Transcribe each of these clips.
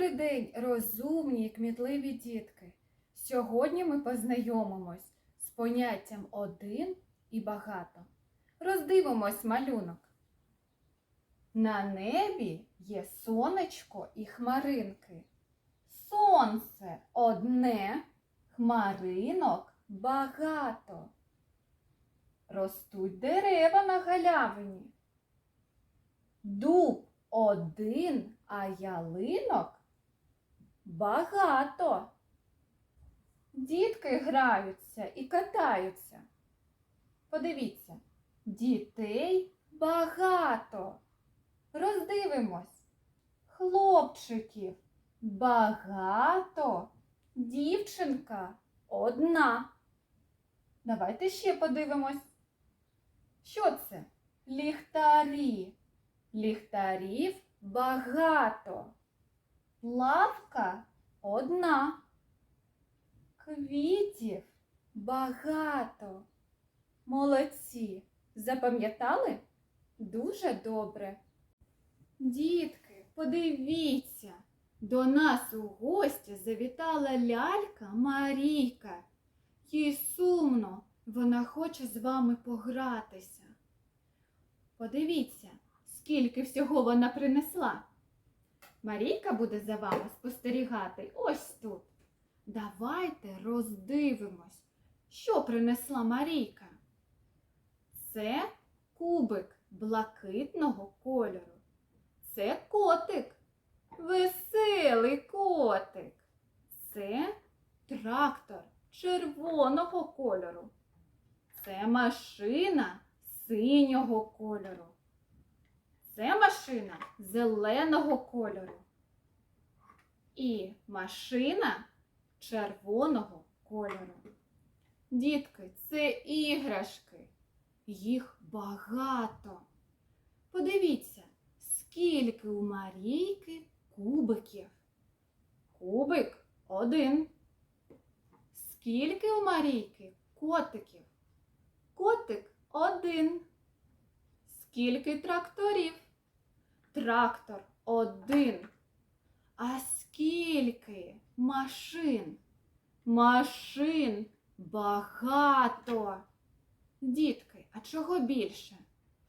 Добрий день, розумні і кмітливі дітки. Сьогодні ми познайомимось з поняттям один і багато. Роздивимось малюнок. На небі є сонечко і хмаринки. Сонце одне, хмаринок багато. Ростуть дерева на галявині. Дуб один, а ялинок багато. Дітки граються і катаються. Подивіться, дітей багато. Роздивимось. Хлопчиків багато. Дівчинка одна. Давайте ще подивимось. Що це? Ліхтарі. Ліхтарів багато. Лавка одна. Квітів багато. Молодці. Запам'ятали? Дуже добре. Дітки, подивіться, до нас у гості завітала лялька Марійка. Їй сумно, вона хоче з вами погратися. Подивіться, скільки всього вона принесла. Марійка буде за вами спостерігати ось тут. Давайте роздивимось, що принесла Марійка. Це кубик блакитного кольору. Це котик, веселий котик. Це трактор червоного кольору. Це машина синього кольору. Це машина зеленого кольору. І машина червоного кольору. Дітки, це іграшки. Їх багато. Подивіться, скільки у Марійки кубиків. Кубик один. Скільки у Марійки котиків? Котик один. Скільки тракторів? Трактор один. А скільки машин? Машин багато. Дітки, а чого більше?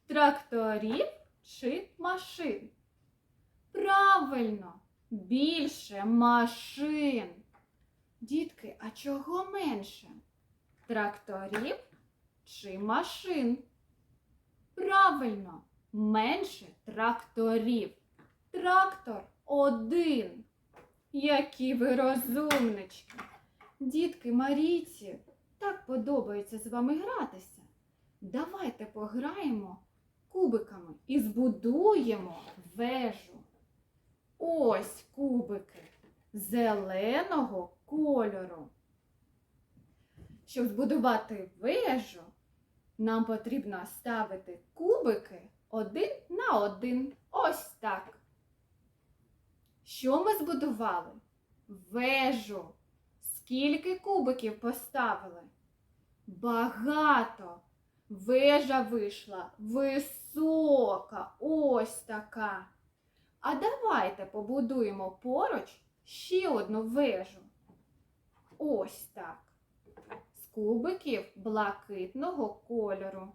Тракторів чи машин? Правильно, більше машин. Дітки, а чого менше? Тракторів чи машин? Правильно, менше тракторів. Трактор один. Які ви розумнички. Дітки Марійці, так подобається з вами гратися. Давайте пограємо кубиками і збудуємо вежу. Ось кубики зеленого кольору. Щоб збудувати вежу, нам потрібно ставити кубики один на один. Ось так. Що ми збудували? Вежу. Скільки кубиків поставили? Багато. Вежа вийшла висока, ось така. А давайте побудуємо поруч ще одну вежу. Ось так. З кубиків блакитного кольору.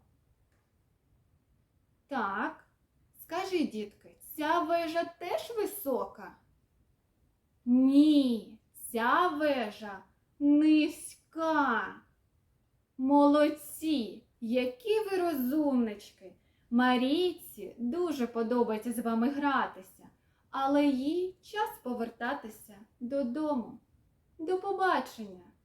Так, скажи, дітки, ця вежа теж висока? Ні, ця вежа низька. Молодці, які ви розумнички. Марійці дуже подобається з вами гратися, але їй час повертатися додому. До побачення!